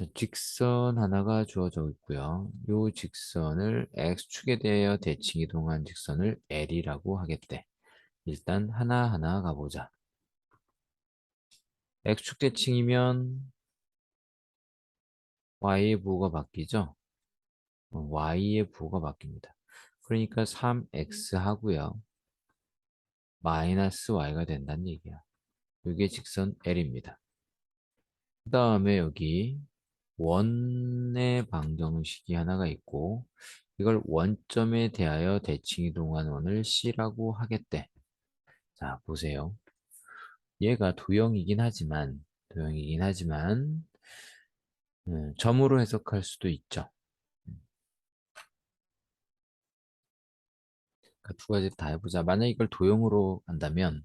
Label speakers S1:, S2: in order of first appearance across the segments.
S1: 자, 직선 하나가 주어져 있고요. 이 직선을 x축에 대하여 대칭 이동한 직선을 L이라고 하겠대. 일단 하나하나 가보자. x축 대칭이면 y의 부호가 바뀌죠? 어, y의 부호가 바뀝니다. 그러니까 3x 하고요. 마이너스 y가 된다는 얘기야. 이게 직선 L입니다. 그 다음에 여기 원의 방정식이 하나가 있고 이걸 원점에 대하여 대칭 이동한 원을 C라고 하겠대. 자, 보세요. 얘가 도형이긴 하지만 도형이긴 하지만 음, 점으로 해석할 수도 있죠. 그러니까 두 가지 다 해보자. 만약 이걸 도형으로 한다면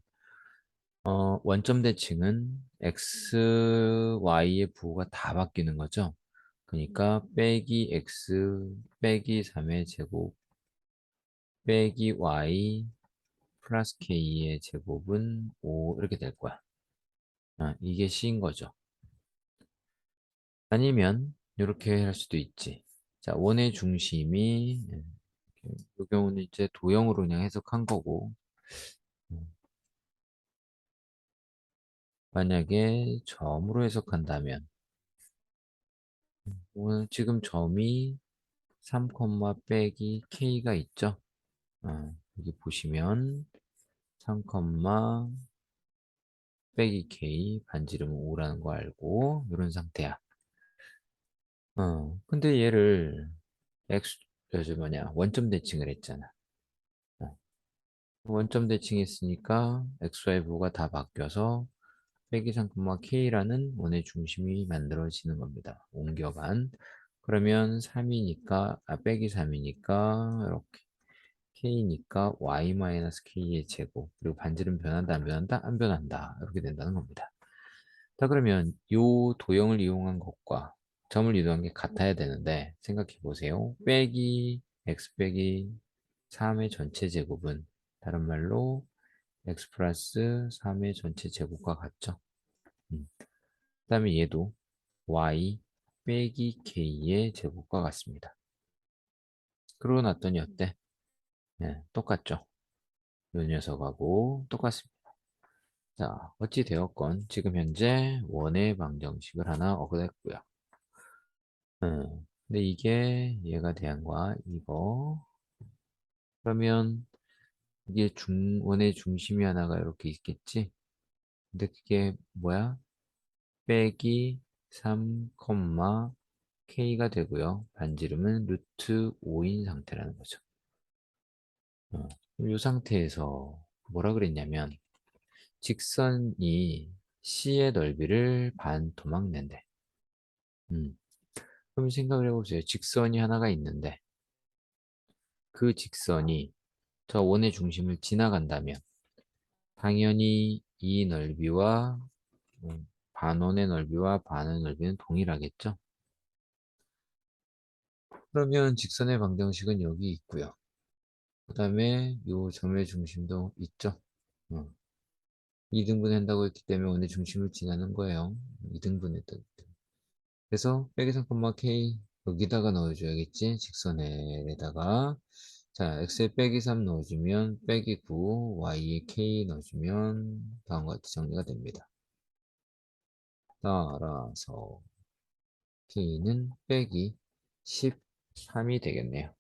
S1: 어, 원점 대칭은 x, y의 부호가 다 바뀌는 거죠. 그러니까 빼기 x 빼기 3의 제곱 빼기 y 플러스 k의 제곱은 5 이렇게 될 거야. 아, 이게 c인 거죠. 아니면 이렇게 할 수도 있지. 자, 원의 중심이 이 경우는 이제 도형으로 그냥 해석한 거고 음. 만약에 점으로 해석한다면 지금 점이 3, 빼기 k가 있죠. 어, 여기 보시면 3, 빼기 k 반지름은 5라는 거 알고 이런 상태야. 어, 근데 얘를 x 저 뭐냐 원점 대칭을 했잖아. 어. 원점 대칭했으니까 xy 부가 다 바뀌어서 빼기 3, k라는 원의 중심이 만들어지는 겁니다. 옮겨간. 그러면 3이니까, 아, 빼기 3이니까, 이렇게. k니까 y-k의 제곱. 그리고 반지름 변한다, 안 변한다? 안 변한다. 이렇게 된다는 겁니다. 자, 그러면 이 도형을 이용한 것과 점을 이동한 게 같아야 되는데, 생각해 보세요. 빼기, x 빼기 3의 전체 제곱은, 다른 말로, x 플러스 3의 전체 제곱과 같죠? 음. 그 다음에 얘도 y 빼기 k의 제곱과 같습니다. 그러고 났더니 어때? 네, 똑같죠? 이 녀석하고 똑같습니다. 자, 어찌 되었건 지금 현재 원의 방정식을 하나 얻어냈고요. 음, 근데 이게 얘가 거야. 이거 그러면 이게 중 원의 중심이 하나가 이렇게 있겠지? 근데 그게 뭐야? 빼기 3, k가 되고요. 반지름은 루트 5인 상태라는 거죠. 어, 이 상태에서 뭐라 그랬냐면 직선이 C의 넓이를 반 토막 낸대. 음. 그럼 생각을 해보세요. 직선이 하나가 있는데 그 직선이 저 원의 중심을 지나간다면 당연히 이 넓이와 음, 반원의 넓이와 반원의 넓이는 동일하겠죠? 그러면 직선의 방정식은 여기 있고요. 그 다음에 이 점의 중심도 있죠? 어. 2등분 한다고 했기 때문에 원의 중심을 지나는 거예요. 2등분 했다. 그래서 빼기 3, k 여기다가 넣어줘야겠지? 직선에다가 자, x에 빼기 3 넣어주면 빼기 9, y에 k 넣어주면 다음과 같이 정리가 됩니다. 따라서 k는 빼기 13이 되겠네요.